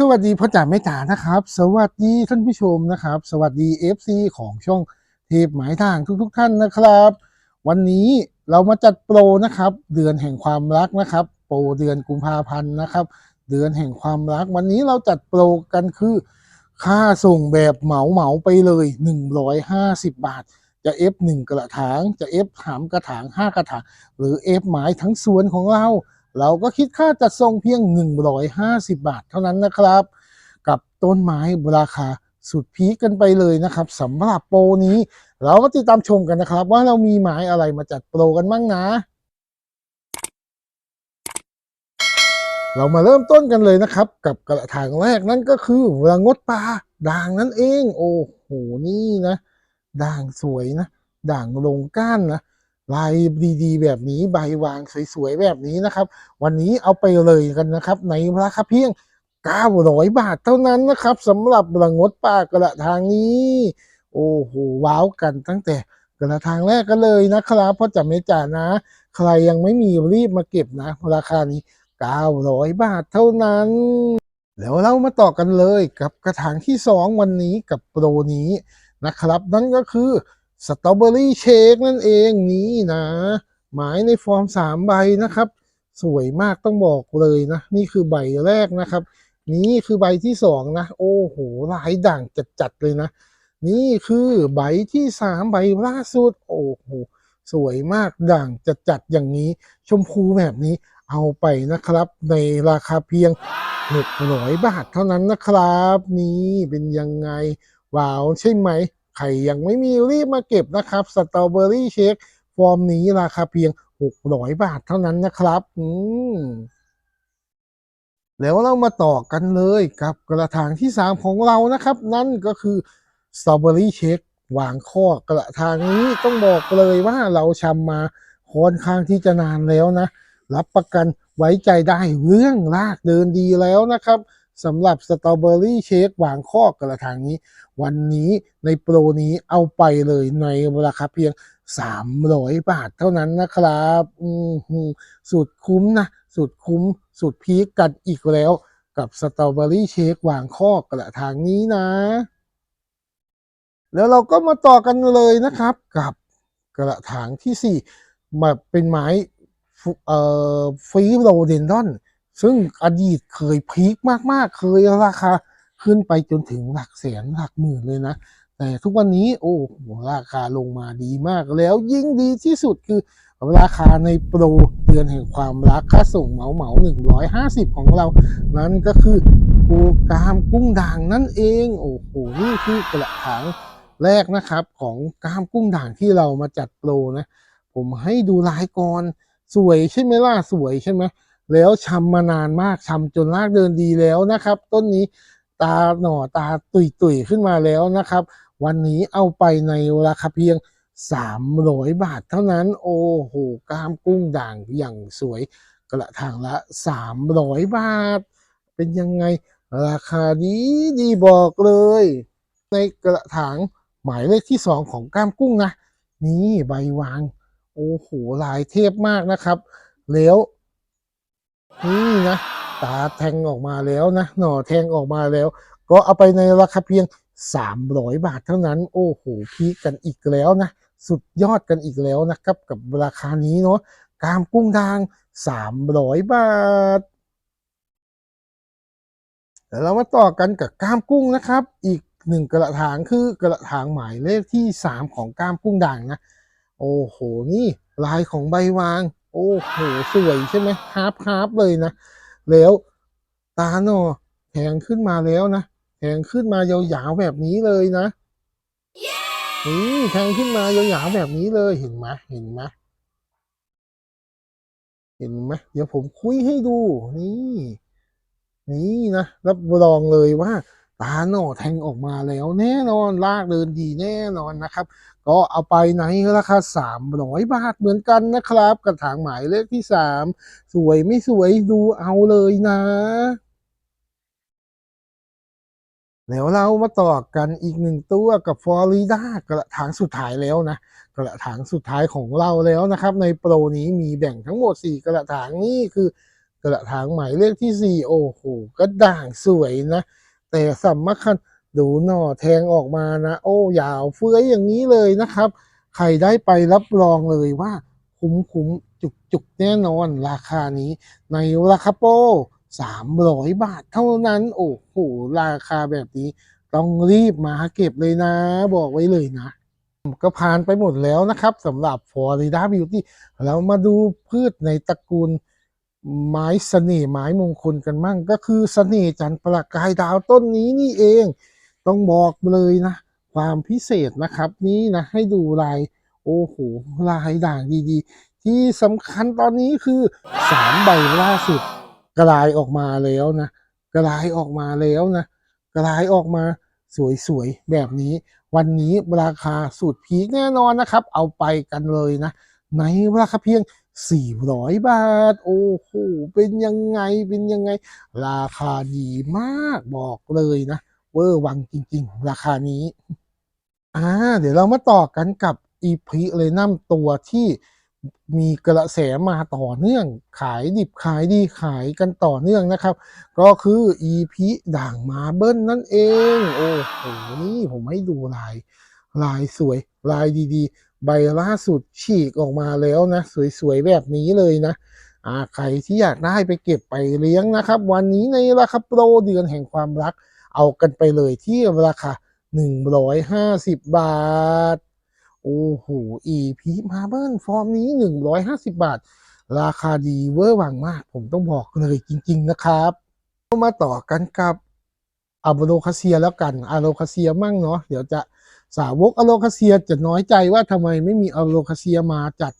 สวัสดีพ่อจ๋าแม่จ๋านะครับ สวัสดีท่านผู้ชมนะครับ สวัสดี FC ของช่องเทพหมายทางทุกๆท่านนะครับ วันนี้เรามาจัดโปรนะครับ เดือนแห่งความรักนะครับ โปรเดือนกุมภาพันธ์นะครับ เดือนแห่งความรัก วันนี้เราจัดโปรกันคือ ค่าส่งแบบเหมาเหมาไปเลย 150 บาท จะ F 1กระถางจะ F ถามกระถาง5กระถางหรือ F หมายทั้งสวนของเรา เราก็คิดค่าจัดส่งเพียง 150 บาทเท่านั้นนะครับ กับต้นไม้ราคาสุดพีคกันไปเลยนะครับสำหรับโปรนี้ เรามาติดตามชมกันนะครับ ว่าเรามีไม้อะไรมาจัดโปรกันบ้างนะ เรามาเริ่มต้นกันเลยนะครับ กับกระถางแรกนั่นก็คือระงดปลาด่างนั่นเอง โอ้โหนี่นะ ด่างสวยนะ ด่างลงก้านนะ ลายดีๆ แบบนี้ใบวางสวยๆแบบนี้นะครับ วันนี้เอาไปเลยกันนะครับ ในราคาเพียง 900 บาทเท่านั้นนะครับสำหรับระงดปลากระทางนี้ โอ้โหว้าวกันตั้งแต่กระทางแรกกันเลยนะครับเพราะจะไม่จ่านะ ใครยังไม่มีรีบมาเก็บนะ ราคานี้ 900 บาทเท่านั้น แล้วเรามาต่อกันเลยกับกระถางที่ 2 วันนี้กับโปรนี้นะครับ นั่นก็คือ สตรอเบอรี่เชคนั่นเองนี่นะ หมายในฟอร์ม3ใบนะครับ สวยมากต้องบอกเลยนะ นี่คือใบแรกนะครับ นี่คือใบที่สองนะ โอ้โหลายด่างจัดๆเลยนะ นี่คือใบที่สามใบล่าสุด โอ้โหสวยมากด่างจัดๆอย่างนี้ ชมพูแบบนี้เอาไปนะครับ ในราคาเพียงหนึ่งร้อยบาทเท่านั้นนะครับ นี่เป็นยังไงว้าวใช่ไหม ใครยังไม่มีรีบมาเก็บนะครับสตรอเบอรี่เชคฟอร์มนี้ราคาเพียง 600 บาทเท่านั้นนะครับ อืมแล้วเรามาต่อกันเลยกับกระถางที่ 3 ของเรานะครับ นั่นก็คือสตรอเบอรี่เชควางข้อกระถางนี้ต้องบอกเลยว่าเราชำมาค่อนข้างที่จะนานแล้วนะ รับประกันไว้ใจได้เรื่องลากเดินดีแล้วนะครับ สำหรับสตรอเบอรี่เชควางข้อกระถางนี้ วันนี้ในโปรนี้เอาไปเลยในราคาเพียง 300 บาทเท่านั้นนะครับสุดคุ้มนะสุดคุ้ม สุดพีคกันอีกแล้ว กับสตรอเบอรี่เชควางข้อกระถางนี้นะ แล้วเราก็มาต่อกันเลยนะครับกับกระถางที่ 4 มาเป็นไม้ฟุเอ่อฟีโรเดนดอน ซึ่งอดีตเคยพีคมากๆ เคยราคาขึ้นไปจนถึงหลักแสนหลักหมื่นเลยนะ แต่ทุกวันนี้โอ้โหราคาลงมาดีมากแล้วยิ่งดีที่สุดคือราคาในโปรเดือนแห่งความรักค่าส่งเหมาเหมาหนึ่งร้อยห้าสิบของเรา นั่นก็คือปูกรามกุ้งด่างนั่นเอง โอ้โหนี่คือกระถางแรกนะครับของกรามกุ้งด่างที่เรามาจัดโปรนะ ผมให้ดูลายก่อนสวยใช่ไหมล่ะสวยใช่ไหม แล้วชำมานานมากชำจนรากเดินดีแล้วนะครับ ต้นนี้ตาหน่อตาตุยตุยๆขึ้นมาแล้วนะครับ วันนี้เอาไปในราคาเพียง300บาทเท่านั้นโอ้โหกล้ามกุ้งด่างอย่างสวยกระถางละ300บาท เป็นยังไงราคาดีดีบอกเลย ในกระถางหมายเลขที่ 2 ของกล้ามกุ้งนะ นี่ใบวาง โอ้โหลายเทพมากนะครับ แล้ว นะ ตาแทงออกมาแล้วนะ หน่อแทงออกมาแล้ว ก็เอาไปในราคาเพียง 300 บาทเท่านั้น โอ้โหพีกันอีกแล้วนะ สุดยอดกันอีกแล้วนะครับกับราคานี้เนาะกามกุ้งด่าง 300 บาทแล้วเรามาต่อกันกับกามกุ้งนะครับ อีกหนึ่งกระถางคือกระถางหมายเลขที่ 3 ของกามกุ้งด่างนะ โอ้โห นี่ลายของใบวาง โอ้โห สวยใช่ไหมฮาร์ปฮาร์เลยนะ แล้วตาหนอแทงขึ้นมาแล้วนะแทงขึ้นมายาวๆแบบนี้เลยนะนี่แทงขึ้นมายาวๆแบบนี้เลยเห็นไหมเห็นไหมเห็นไหมเดี๋ยวผมคุยให้ดู นี่ นี่นะรับรองเลยว่า ตาหน่อแทงออกมาแล้วแน่นอนลากเดินดีแน่นอนนะครับ ก็เอาไปในราคา300 บาทเหมือนกันนะครับ กระถางหมายเลขที่ 3 สวยไม่สวยดูเอาเลยนะแล้วเรามาต่อกันอีกหนึ่งตัวกับฟลอริดากระถางสุดท้ายแล้วนะกระถางสุดท้ายของเราแล้วนะครับ ในโปรนี้มีแบ่งทั้งหมด 4 กระถางนี่คือกกระถางหมายเลขที่สี่โอ้โหก็ด่างสวยนะ แต่สำคัญดูหน่อแทงออกมานะโอ้ยาวเฟื้อยอย่างนี้เลยนะครับ ใครได้ไปรับรองเลยว่า คุ้มคุ้มจุกจุกแน่นอนราคานี้ ในราคาโปรสามร้อยบาทเท่านั้น โอ้โหราคาแบบนี้ ต้องรีบมาเก็บเลยนะ บอกไว้เลยนะ ก็ผ่านไปหมดแล้วนะครับสำหรับ Florida Beauty เรามาดูพืชในตระกูล ไม้เสน่ห์ไม้มงคลกันมั่ง ก็คือเสน่ห์จันทร์ประกายดาวต้นนี้นี่เอง ต้องบอกเลยนะ ความพิเศษนะครับนี้นะให้ดูลายโอ้โหลายด่างดีๆ ที่สำคัญตอนนี้คือสามใบล่าสุดกลายออกมาแล้วนะกลายออกมาแล้วนะกลายออกมาสวยๆ แบบนี้ วันนี้ราคาสุดพีคแน่นอนนะครับ เอาไปกันเลยนะ ในราคาเพียง 400 บาท โอ้โห เป็นยังไง เป็นยังไง ราคาดีมากบอกเลยนะ เวอร์วังจริง ๆ ราคานี้ อ่า เดี๋ยวเรามาต่อกันกับอีพีเลยน้ำตัวที่มีกระแสมาต่อเนื่อง ขายดิบขายดีขายกันต่อเนื่องนะครับ ก็คืออีพีด่างมาเบิ้ลนั่นเอง โอ้โหนี่ผมให้ดูลาย ลายสวย ลายดีๆ ใบล่าสุดฉีกออกมาแล้วนะ สวยๆ แบบนี้เลยนะอ่าใครที่อยากได้ไปเก็บไปเลี้ยงนะครับ วันนี้ในราคาโปรเดือนแห่งความรัก เอากันไปเลยที่ราคา 150 บาท โอ้โหอีพีมาเบิลฟอร์มนี้ 150 บาท ราคาดีเวอร์วังมาก ผมต้องบอกเลยจริง ๆ นะครับ มาต่อกันกับอะโลคาเซียแล้วกันอะโลคาเซียมั่งเนาะเดี๋ยวจะ สาวกอโลคาเซียจะน้อยใจว่าทำไมไม่มีอโลคาเซียมาจัด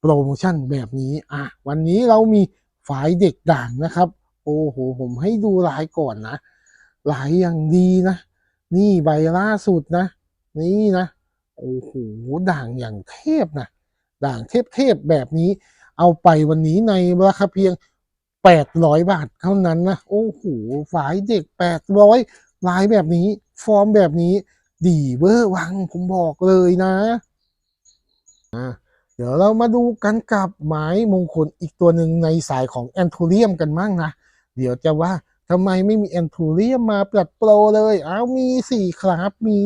โปรโมชั่นแบบนี้อะวันนี้เรามีฝายเด็กด่างนะครับ โอ้โห ผมให้ดูลายก่อนนะลายอย่างดีนะ นี่ใบล่าสุดนะ นี่นะ โอ้โห ด่างอย่างเทพนะ ด่างเทพๆแบบนี้ เอาไปวันนี้ในราคาเพียง 800 บาทเท่านั้นนะ โอ้โหฝายเด็ก 800ลายแบบนี้ ฟอร์มแบบนี้ ดีเวอร์วังผมบอกเลยนะอะเดี๋ยวเรามาดูกันกับไม้มงคลอีกตัวหนึ่งในสายของแอนโทเรียมกันมั่งนะ เดี๋ยวจะว่าทำไมไม่มีแอนโทเรียมมาปลัดโปรเลยอ้าวมีสี่ครับมี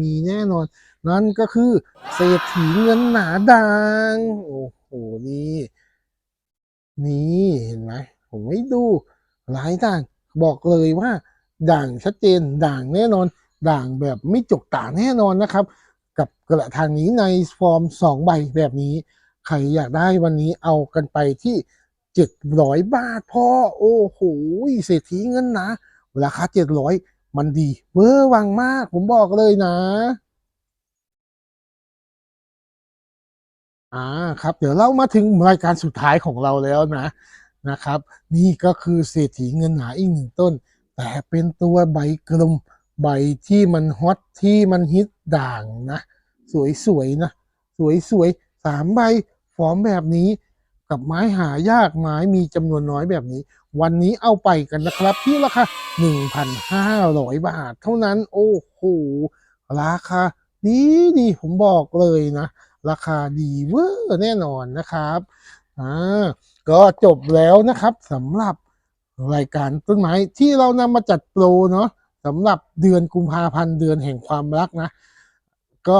มีแน่นอน นั่นก็คือเศรษฐีเงินหนาดัง โอ้โหนี่นี่เห็นไหมผมให้ดูหลายด่างบอกเลยว่าด่างชัดเจนด่างแน่นอน ด่างแบบไม่จกตาแน่นอนนะครับ กับกระถางนี้ในฟอร์มสองใบแบบนี้ ใครอยากได้วันนี้เอากันไปที่เจ็ดร้อยบาทพอโอ้โหเศรษฐีเงินนะ ราคาเจ็ดร้อยมันดีเวอร์วังมากผมบอกเลยนะอ่าครับเดี๋ยวเรามาถึงรายการสุดท้ายของเราแล้วนะนะครับ นี่ก็คือเศรษฐีเงินหนาอีกหนึ่งต้น แต่เป็นตัวใบกลม ใบที่มันฮอตที่มันฮิตด่างนะ สวยๆนะ สวยๆสามใบฟอร์มแบบนี้ กับไม้หายากไม้มีจำนวนน้อยแบบนี้ วันนี้เอาไปกันนะครับที่ราคา1,500 บาท เท่านั้นโอ้โหราคาดีดีผมบอกเลยนะ ราคาดีเวอร์แน่นอนนะครับอ่าก็จบแล้วนะครับสำหรับรายการต้นไม้ที่เรานำมาจัดโปรเนาะ สำหรับเดือนกุมภาพันธ์เดือนแห่งความรักนะ ก็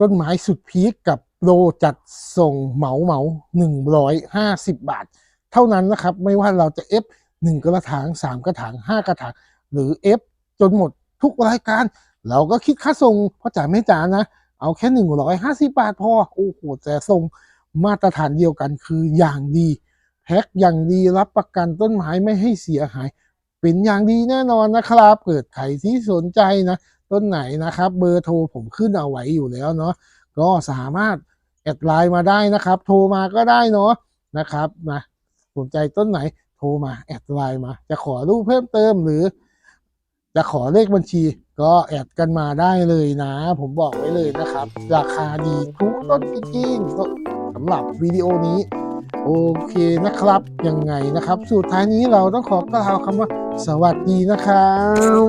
ต้นไม้สุดพีคกับโปรจัดส่งเหมาเหมาหนึ่งร้อยห้าสิบบาท เท่านั้นนะครับ ไม่ว่าเราจะ F หนึ่งกระถางสามกระถางห้ากระถาง หรือ F จนหมดทุกรายการ เราก็คิดค่าส่งพ่อจ๋าแม่จ๋านะ เอาแค่หนึ่งร้อยห้าสิบาทพอ โอ้โหแต่ส่งมาตรฐานเดียวกันคืออย่างดี แพ็คอย่างดีรับประกันต้นไม้ไม่ให้เสียหาย ป็นอย่างดีแน่นอนนะครับเกิดใครที่สนใจนะต้นไหนนะครับ เบอร์โทรผมขึ้นเอาไว้อยู่แล้วเนาะก็สามารถแอดไลน์มาได้นะครับ โทรมาก็ได้เนาะนะครับนะสนใจต้นไหนโทรมาแอดไลน์มา จะขอรูปเพิ่มเติมหรือ จะขอเลขบัญชี ก็แอดกันมาได้เลยนะ ผมบอกไว้เลยนะครับ ราคาดีทุกต้นจริงๆสำหรับวิดีโอนี้ โอเคนะครับยังไงนะครับ สุดท้ายนี้เราต้องขอกล่าวคำว่า สวัสดีนะครับ